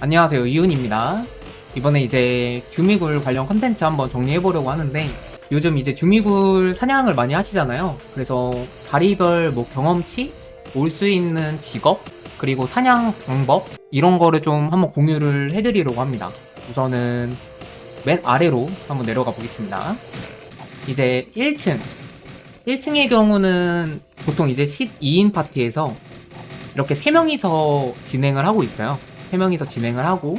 안녕하세요 이훈입니다. 이번에 이제 듀미굴 관련 컨텐츠 한번 정리해보려고 하는데 요즘 이제 듀미굴 사냥을 많이 하시잖아요. 그래서 자리별 뭐 경험치 올 수 있는 직업 그리고 사냥 방법 이런 거를 좀 한번 공유를 해드리려고 합니다. 우선은 맨 아래로 한번 내려가 보겠습니다. 이제 1층. 1층의 경우는 보통 이제 12인 파티에서 이렇게 3명이서 진행을 하고 있어요 3명이서 진행을 하고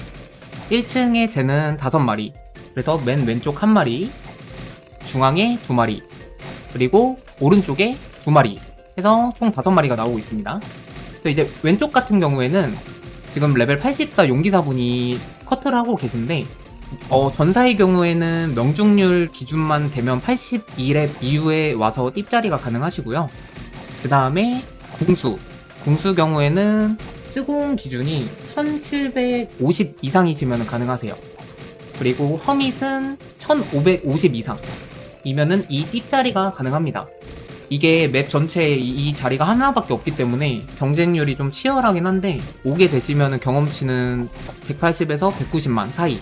1층에 쟤는 5마리 그래서 맨 왼쪽 한 마리 중앙에 2마리 그리고 오른쪽에 2마리 해서 총 5마리가 나오고 있습니다. 또 이제 왼쪽 같은 경우에는 지금 레벨 84 용기사분이 커트를 하고 계신데 어, 전사의 경우에는 명중률 기준만 되면 82렙 이후에 와서 띠자리가 가능하시고요. 그 다음에 공수. 공수 경우에는 스공 기준이 1750 이상이시면 가능하세요. 그리고 허밋은 1550 이상. 이면은 이 띠자리가 가능합니다. 이게 맵 전체에 이, 이 자리가 하나밖에 없기 때문에 경쟁률이 좀 치열하긴 한데 오게 되시면은 경험치는 180에서 190만 사이.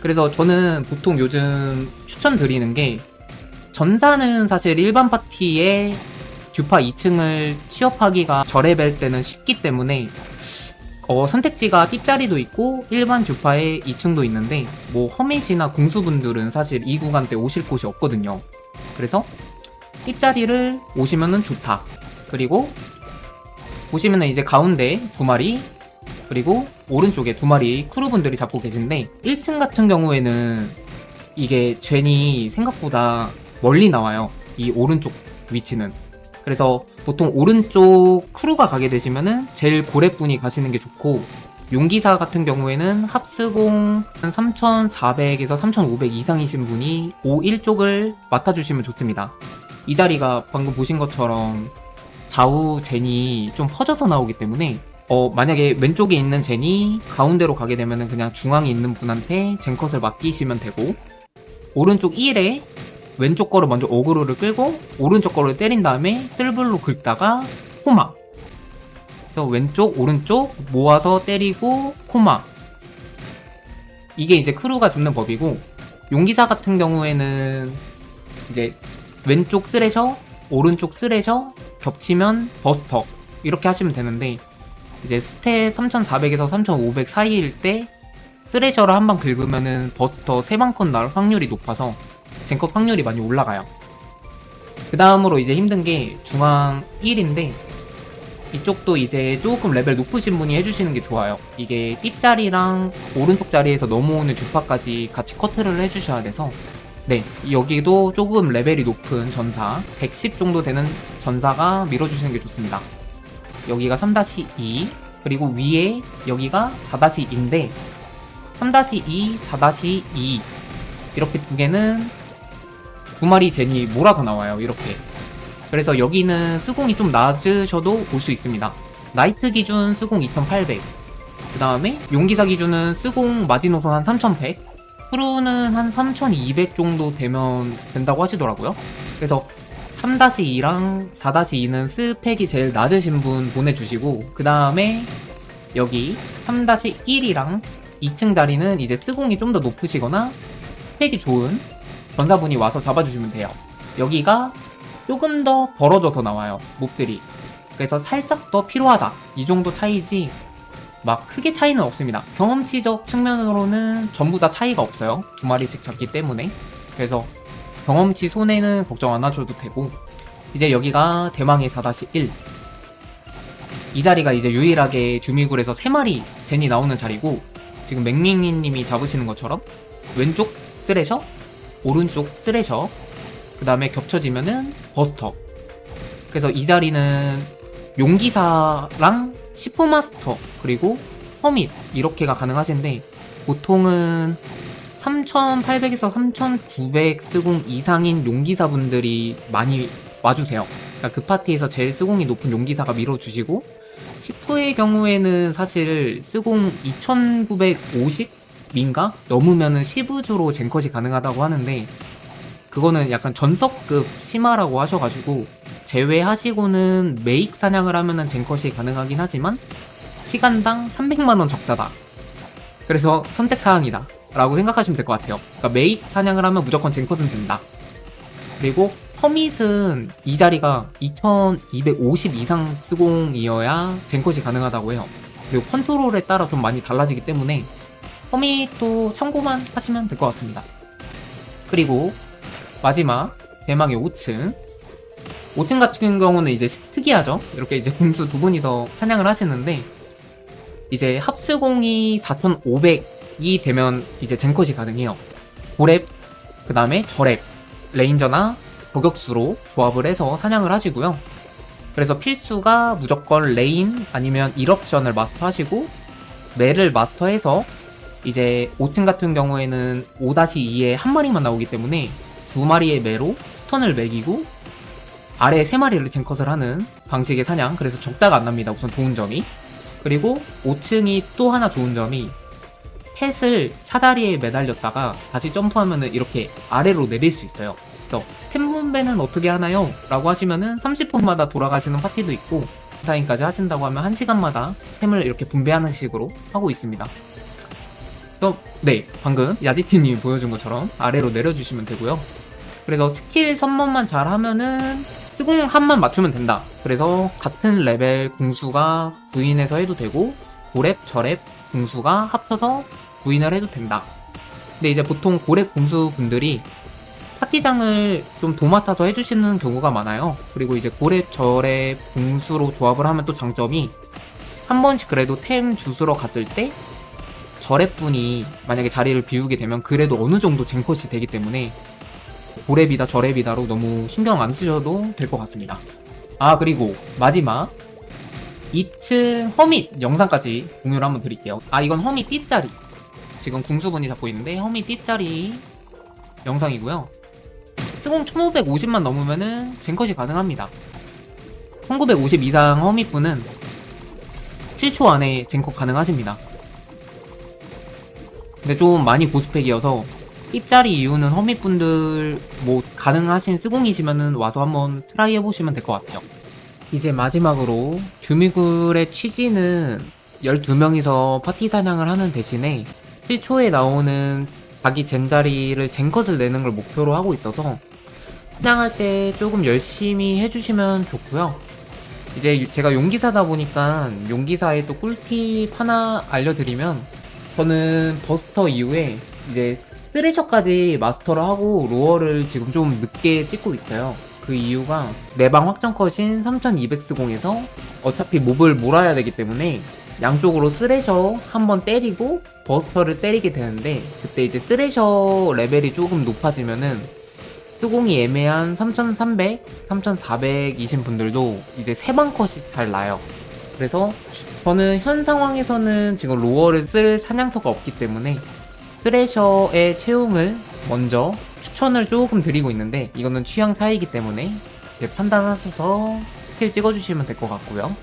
그래서 저는 보통 요즘 추천드리는 게 전사는 사실 일반 파티에 듀파 2층을 취업하기가 저레벨 때는 쉽기 때문에 어, 선택지가 팁자리도 있고 일반 듀파에 2층도 있는데 뭐 허밋이나 궁수분들은 사실 이 구간 때 오실 곳이 없거든요. 그래서 팁자리를 오시면은 좋다. 그리고 보시면은 이제 가운데 두 마리 그리고 오른쪽에 두 마리 크루분들이 잡고 계신데 1층 같은 경우에는 이게 젠이 생각보다 멀리 나와요. 이 오른쪽 위치는. 그래서 보통 오른쪽 크루가 가게 되시면은 제일 고래분이 가시는 게 좋고 용기사 같은 경우에는 합스공 한 3,400에서 3,500 이상이신 분이 5일 쪽을 맡아주시면 좋습니다. 이 자리가 방금 보신 것처럼 좌우 젠이 좀 퍼져서 나오기 때문에 어, 만약에 왼쪽에 있는 젠이 가운데로 가게 되면은 그냥 중앙에 있는 분한테 젠컷을 맡기시면 되고 오른쪽 1에 왼쪽 거를 먼저 어그로를 끌고 오른쪽 거를 때린 다음에 쓸블로 긁다가 코마 그래서 왼쪽 오른쪽 모아서 때리고 코마 이게 이제 크루가 잡는 법이고 용기사 같은 경우에는 이제 왼쪽 스레셔 오른쪽 스레셔 겹치면 버스터. 이렇게 하시면 되는데 이제 스탯 3400에서 3500 사이일 때 스레셔를 한 방 긁으면은 버스터 3방컷 나올 확률이 높아서 젠컷 확률이 많이 올라가요. 그 다음으로 이제 힘든 게 중앙 1인데 이쪽도 이제 조금 레벨 높으신 분이 해주시는 게 좋아요. 이게 띠자리랑 오른쪽 자리에서 넘어오는 주파까지 같이 커트를 해주셔야 돼서 네 여기도 조금 레벨이 높은 전사 110 정도 되는 전사가 밀어주시는 게 좋습니다. 여기가 3-2 그리고 위에 여기가 4-2인데 3-2, 4-2 이렇게 두 개는 두 마리 젠이 몰아서 나와요 이렇게. 그래서 여기는 수공이 좀 낮으셔도 볼 수 있습니다. 나이트 기준 수공 2800 그 다음에 용기사 기준은 수공 마지노선 한 3100 프로는 한 3200 정도 되면 된다고 하시더라고요. 그래서 3-2랑 4-2는 스펙이 제일 낮으신 분 보내주시고 그 다음에 여기 3-1이랑 2층 자리는 이제 스공이 좀 더 높으시거나 스펙이 좋은 전사분이 와서 잡아주시면 돼요. 여기가 조금 더 벌어져서 나와요. 몹들이. 그래서 살짝 더 필요하다. 이 정도 차이지 막 크게 차이는 없습니다. 경험치적 측면으로는 전부 다 차이가 없어요. 두 마리씩 잡기 때문에. 그래서 경험치 손해는 걱정 안 하셔도 되고 이제 여기가 대망의 4-1 이 자리가 이제 유일하게 듀미굴에서 3마리 젠이 나오는 자리고 지금 맹밍이 님이 잡으시는 것처럼 왼쪽 스레셔 오른쪽 스레셔. 그 다음에 겹쳐지면은 버스터. 그래서 이 자리는 용기사랑 시프마스터 그리고 허밋 이렇게가 가능하신데 보통은 3800에서 3900 스공 이상인 용기사분들이 많이 와주세요. 그러니까 그 파티에서 제일 스공이 높은 용기사가 밀어주시고 시프의 경우에는 사실 스공 2950 민가 넘으면은 시브주로 젠컷이 가능하다고 하는데 그거는 약간 전석급 심화라고 하셔가지고 제외하시고는 메익 사냥을 하면은 젠컷이 가능하긴 하지만 시간당 300만원 적자다 그래서 선택사항이다. 라고 생각하시면 될 것 같아요. 그러니까 메이트 사냥을 하면 무조건 젠컷은 된다. 그리고 허밋은 이 자리가 2250 이상 스공이어야 젠컷이 가능하다고 해요. 그리고 컨트롤에 따라 좀 많이 달라지기 때문에 허밋도 참고만 하시면 될 것 같습니다. 그리고 마지막 대망의 5층 5층 같은 경우는 이제 특이하죠. 이렇게 이제 궁수 두 분이서 사냥을 하시는데 이제 합수공이 4,500이 되면 이제 젠컷이 가능해요. 고랩, 그 다음에 저랩, 레인저나 저격수로 조합을 해서 사냥을 하시고요. 그래서 필수가 무조건 레인 아니면 이럽션을 마스터하시고 매를 마스터해서 이제 5층 같은 경우에는 5-2에 한 마리만 나오기 때문에 두 마리의 매로 스턴을 매기고 아래 세 마리를 젠컷을 하는 방식의 사냥. 그래서 적자가 안 납니다. 우선 좋은 점이. 그리고 5층이 또 하나 좋은 점이 펫을 사다리에 매달렸다가 다시 점프하면은 이렇게 아래로 내릴 수 있어요. 그래서 템 분배는 어떻게 하나요? 라고 하시면은 30분마다 돌아가시는 파티도 있고 타임까지 하신다고 하면 1시간마다 템을 이렇게 분배하는 식으로 하고 있습니다 그래서 네 방금 야지티님이 보여준 것처럼 아래로 내려주시면 되고요 그래서 스킬 선번만 잘 하면은 스공 한만 맞추면 된다. 그래서 같은 레벨 궁수가 구인해서 해도 되고 고랩, 저랩 궁수가 합쳐서 구인을 해도 된다. 근데 이제 보통 고랩 궁수 분들이 파티장을 좀 도맡아서 해주시는 경우가 많아요. 그리고 이제 고랩, 저랩 궁수로 조합을 하면 또 장점이 한 번씩 그래도 템 주스러 갔을 때 저랩분이 만약에 자리를 비우게 되면 그래도 어느 정도 젠컷이 되기 때문에 고랩이다 저랩이다로 너무 신경 안 쓰셔도 될 것 같습니다. 아 그리고 마지막 2층 허밋 영상까지 공유를 한번 드릴게요. 아 이건 허밋 띠짜리 지금 궁수분이 잡고 있는데 허밋 띠짜리 영상이고요. 스공 1550만 넘으면은 젠컷이 가능합니다. 1950 이상 허밋분은 7초 안에 젠컷 가능하십니다. 근데 좀 많이 고스펙이어서 힙짜리 이유는 허밋분들 뭐 가능하신 스공이시면은 와서 한번 트라이 해보시면 될 것 같아요. 이제 마지막으로 듀미굴의 취지는 12명이서 파티 사냥을 하는 대신에 1초에 나오는 자기 젠자리를 젠컷을 내는 걸 목표로 하고 있어서 사냥할 때 조금 열심히 해주시면 좋고요. 이제 제가 용기사다 보니까 용기사의 또 꿀팁 하나 알려드리면 저는 버스터 이후에 이제 쓰레셔까지 마스터를 하고 로어를 지금 좀 늦게 찍고 있어요. 그 이유가 내방 확정 컷인 3200스공에서 어차피 몹을 몰아야 되기 때문에 양쪽으로 쓰레셔 한 번 때리고 버스터를 때리게 되는데 그때 이제 쓰레셔 레벨이 조금 높아지면은 스공이 애매한 3300, 3400이신 분들도 이제 세방 컷이 잘 나요. 그래서 저는 현 상황에서는 지금 로어를 쓸 사냥터가 없기 때문에 스레셔의 채용을 먼저 추천을 조금 드리고 있는데 이거는 취향 차이기 때문에 판단하셔서 스킬 찍어주시면 될 것 같고요.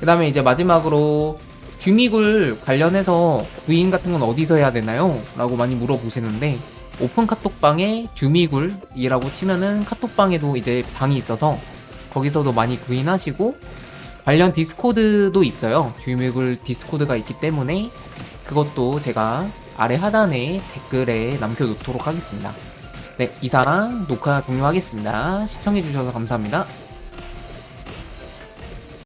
그 다음에 이제 마지막으로 듀미굴 관련해서 구인 같은 건 어디서 해야 되나요? 라고 많이 물어보시는데 오픈 카톡방에 듀미굴이라고 치면은 카톡방에도 이제 방이 있어서 거기서도 많이 구인하시고 관련 디스코드도 있어요. 듀미굴 디스코드가 있기 때문에 그것도 제가 아래 하단에 댓글에 남겨놓도록 하겠습니다. 네, 이상 녹화 종료하겠습니다. 시청해주셔서 감사합니다.